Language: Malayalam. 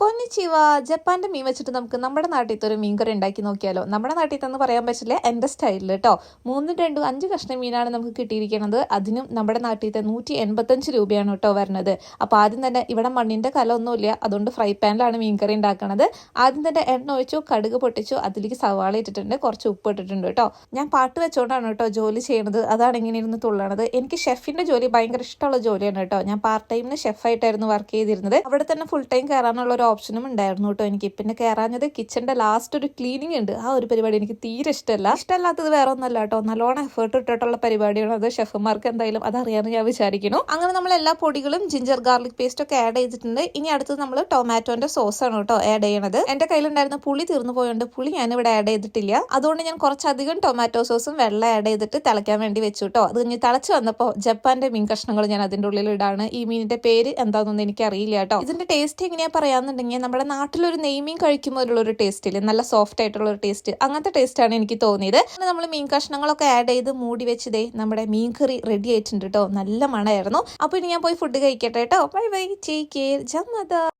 കൊന്നിച്ചിവ ജപ്പാന്റെ മീൻ വെച്ചിട്ട് നമുക്ക് നമ്മുടെ നാട്ടിൽ ഒരു മീൻകറി ഉണ്ടാക്കി നോക്കിയാലോ? നമ്മുടെ നാട്ടിൽ തന്നെ പറയാൻ പറ്റില്ല എന്റെ സ്റ്റൈലിൽ കേട്ടോ മൂന്നും രണ്ടും അഞ്ച് കഷ്ണം മീനാണ് നമുക്ക് കിട്ടിയിരിക്കുന്നത്. അതിനും നമ്മുടെ നാട്ടിലത്തെ നൂറ്റി എൺപത്തഞ്ച് രൂപയാണ് കേട്ടോ വരുന്നത്. അപ്പോൾ ആദ്യം തന്നെ ഇവിടെ മണ്ണിന്റെ കലമൊന്നുമില്ല അതുകൊണ്ട് ഫ്രൈ പാനിലാണ് മീൻകറി ഉണ്ടാക്കുന്നത് ആദ്യം തന്നെ എണ്ണ ഒഴിച്ചു കടുക് പൊട്ടിച്ചു അതിലേക്ക് സവാള ഇട്ടിട്ടുണ്ട്. കുറച്ച് ഉപ്പ് ഇട്ടിട്ടുണ്ട് കേട്ടോ ഞാൻ പാട്ട് വെച്ചുകൊണ്ടാണ് കേട്ടോ ജോലി ചെയ്യുന്നത് അതാണ് ഇങ്ങനെ ഇരുന്ന് തുള്ളണത്. എനിക്ക് ഷെഫിന്റെ ജോലി ഭയങ്കര ഇഷ്ടമുള്ള ജോലിയാണ് കേട്ടോ ഞാൻ പാർട്ട് ടൈമിന് ഷെഫായിട്ടായിരുന്നു വർക്ക് ചെയ്തിരുന്നത്. അവിടെ തന്നെ ഫുൾ ടൈം കയറാനുള്ള ഒരു ഓപ്ഷനും ഉണ്ടായിരുന്നു കേട്ടോ എനിക്ക്. പിന്നെ കയറാഞ്ഞത് കിച്ചന്റെ ലാസ്റ്റ് ഒരു ക്ലീനിങ് ഉണ്ട്. ആ ഒരു പരിപാടി എനിക്ക് തീരെ ഇഷ്ടമല്ല. ഇഷ്ടമല്ലാത്തത് വേറെ ഒന്നല്ല കേട്ടോ. നല്ലോണം എഫേർട്ട് ഇട്ടിട്ടുള്ള പരിപാടിയാണ് അത്. ഷെഫുമാർക്ക് എന്തായാലും അത് അതറിയാമെന്ന് ഞാൻ വിചാരിക്കുന്നു. അങ്ങനെ നമ്മൾ എല്ലാ പൊടികളും ജിഞ്ചർ ഗാർലിക് പേസ്റ്റ് ഒക്കെ ആഡ് ചെയ്തിട്ടുണ്ട്. ഇനി അടുത്തത് നമ്മൾ ടൊമാറ്റോന്റെ സോസ് ആണ് കേട്ടോ ആഡ് ചെയ്യണത്. എന്റെ കയ്യിലുണ്ടായിരുന്ന പുളി തീർന്നു പോയോണ്ട് പുളി ഞാൻ ഇവിടെ ആഡ് ചെയ്തിട്ടില്ല. അതുകൊണ്ട് ഞാൻ കുറച്ചധികം ടൊമാറ്റോ സോസും വെള്ളം ആഡ് ചെയ്തിട്ട് തിളയ്ക്കാൻ വേണ്ടി വെച്ചു കേട്ടോ. അത് കഴിഞ്ഞ് തിളച്ച് വന്നപ്പോൾ ജപ്പാന്റെ മീൻ കഷ്ണങ്ങൾ ഞാൻ അതിന്റെ ഉള്ളിൽ ഇടാണ്. ഈ മീനിന്റെ പേര് എന്താണെന്നൊന്നും എനിക്ക് അറിയില്ല കേട്ടോ. ഇതിന്റെ ടേസ്റ്റ് എങ്ങനെയാ പറയാന്നുണ്ടെങ്കിൽ നമ്മുടെ നാട്ടിലൊരു നെയ്മീൻ കഴിക്കുമ്പോഴുള്ള ഒരു ടേസ്റ്റ് ഇല്ലേ നല്ല സോഫ്റ്റ് ആയിട്ടുള്ള ഒരു ടേസ്റ്റ് അങ്ങനത്തെ ടേസ്റ്റ് ആണ് എനിക്ക് തോന്നിയത്. നമ്മൾ മീൻ കഷ്ണങ്ങളൊക്കെ ആഡ് ചെയ്ത് മൂടി വെച്ചതേ നമ്മുടെ മീൻ കറി റെഡി ആയിട്ടുണ്ട് കേട്ടോ നല്ല മണമായിരുന്നു അപ്പൊ ഇനി ഞാൻ പോയി ഫുഡ് കഴിക്കട്ടെ കേട്ടോ ബൈ ബൈ ടേക്ക് കെയർ ജമ്മദ